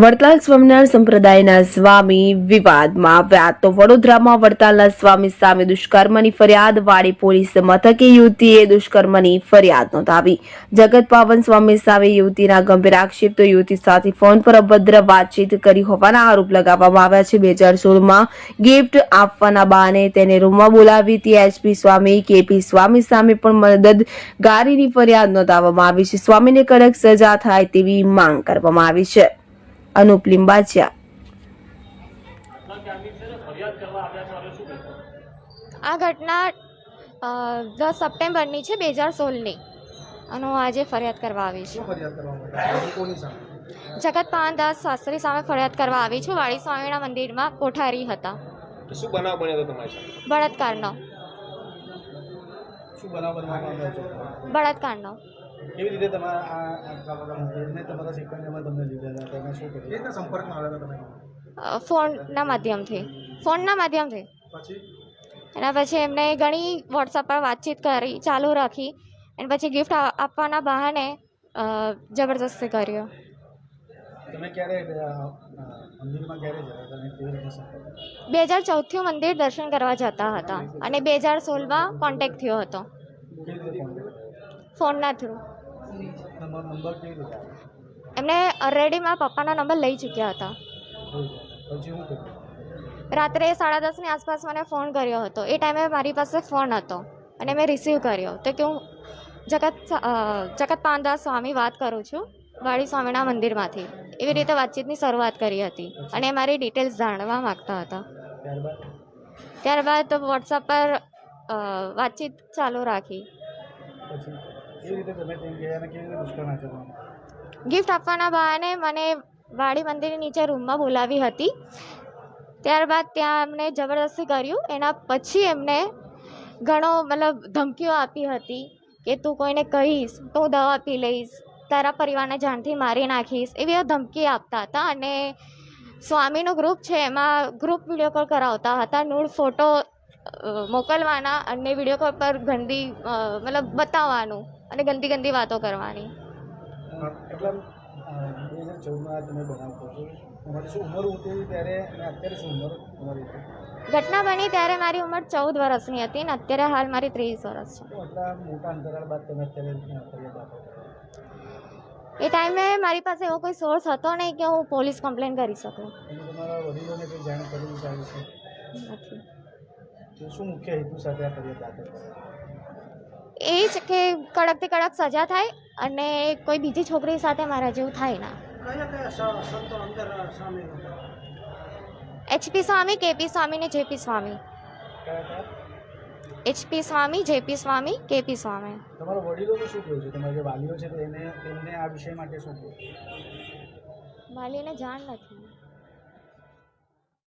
વડતાલ સ્વામિનારાયણ સંપ્રદાયના સ્વામી વિવાદમાં આવ્યા તો વડોદરામાં વડતાલના સ્વામી સામે દુષ્કર્મની ફરિયાદ, વાડી પોલીસ મથકે યુવતીએ દુષ્કર્મની ફરિયાદ નોંધાવી. જગત પાવન સ્વામી સામે યુવતીના ગંભીર આક્ષેપ તો યુવતી સાથે ફોન પર અભદ્ર વાતચીત કરી હોવાના આરોપ લગાવવામાં આવ્યા છે. બે હજાર સોળમાં ગિફ્ટ આપવાના બહાને તેને રૂમમાં બોલાવી હતી. એચપી સ્વામી કેપી સ્વામી સામે પણ મદદગારીની ફરિયાદ નોંધાવવામાં આવી છે. સ્વામીને કડક સજા થાય તેવી માંગ કરવામાં આવી છે. અનુપ લિંબાચિયા. આ ઘટના દસ સપ્ટેમ્બરની છે બે હજાર સોળની. અને હું આજે ફરિયાદ કરવા આવી છું. જગત પાનદાસ શાસ્ત્રી સામે ફરિયાદ કરવા આવી છું. વાળી સ્વામીના મંદિરમાં કોઠારી હતા. શું બનાવ બન્યો હતો તમારી સાથે બળાત્કારનો. શું બનાવ બળાત્કારનો. કેવી રીતે તમારા આ આટલા બધા મંદિરને તમારા સિકંદરમાં તમને લીધા હતા. તમે શું કર્યું? કેવી રીતે સંપર્કમાં આવ્યા હતા તમે ફોનના માધ્યમથી. ફોનના માધ્યમથી. પછી? એના પછી એમને ઘણી વોટ્સઅપ પર વાતચીત કરી ચાલુ રાખી અને પછી ગિફ્ટ આપવાના બહાને જબરદસ્તી કર્યો. તમે ક્યારે મંદિરમાં ક્યારે જતા હતા અને કેવી રીતે સંપર્ક? બે હજાર ચૌદથી મંદિર દર્શન કરવા જતા હતા અને બે હજાર સોળમાં કોન્ટેક્ટ થયો હતો. ફોનના થ્રુ એમને ઓલરેડી મારા પપ્પાનો નંબર લઈ ચૂક્યા હતા. રાત્રે સાડા દસની આસપાસ મને ફોન કર્યો હતો. એ ટાઈમે મારી પાસે ફોન હતો અને મેં રિસીવ કર્યો. તો કે હું જગત જગત પાનદાસ સ્વામી વાત કરું છું વાળી સ્વામીના મંદિરમાંથી. એવી રીતે વાતચીતની શરૂઆત કરી હતી અને એ મારી ડિટેલ્સ જાણવા માગતા હતા. ત્યારબાદ? વોટ્સઅપ પર વાતચીત ચાલુ રાખી. ગિફ્ટ આપવાના બહાને મને વાડી મંદિરની નીચે રૂમમાં બોલાવી હતી. ત્યારબાદ ત્યાં એમને જબરદસ્તી કર્યું. એના પછી એમને ઘણો મતલબ ધમકીઓ આપી હતી કે તું કોઈને કહીશ, તો દવા પી લઈશ, તારા પરિવારને જાણથી મારી નાખીશ. એવી ધમકી આપતા હતા અને સ્વામીનું ગ્રુપ છે, એમાં ગ્રુપ વીડિયો કોલ કરાવતા હતા. નૂળ ફોટો મોકલવાના અને વીડિયો કોલ પર ગંદી મતલબ બતાવવાનું. અને ગંદી ગંદી વાતો કરવાની. એટલે બે હજાર ચૌદમાં તમે બનાવ છો. તમારી શું ઉંમર હતી ત્યારે અને અત્યારે શું ઉંમર તમારી ઘટના બની ત્યારે મારી ઉંમર ચૌદ વર્ષની હતી ને અત્યારે હાલ મારી ત્રીસ વર્ષ છે. એ ટાઈમે મારી પાસે એવો કોઈ સોર્સ હતો નહીં કે હું પોલીસ કમ્પ્લેન કરી શકું. શું મુખ્ય હેતુ સાથે આ ફરિયાદ દાખલ એ જ કે કડકથી કડક સજા થાય અને કોઈ બીજી છોકરી સાથે મારા જેવું થાય ના. એચપી સ્વામી કેપી સ્વામી ને JP Swami. HP Swami JP Swami KP Swami. તમારા વડીલોનું શું કહેવું છે? તમારા જે વાલીઓ છે એને તેમને આ વિષય માટે શું કહેવું વાલીને જાણ નથી.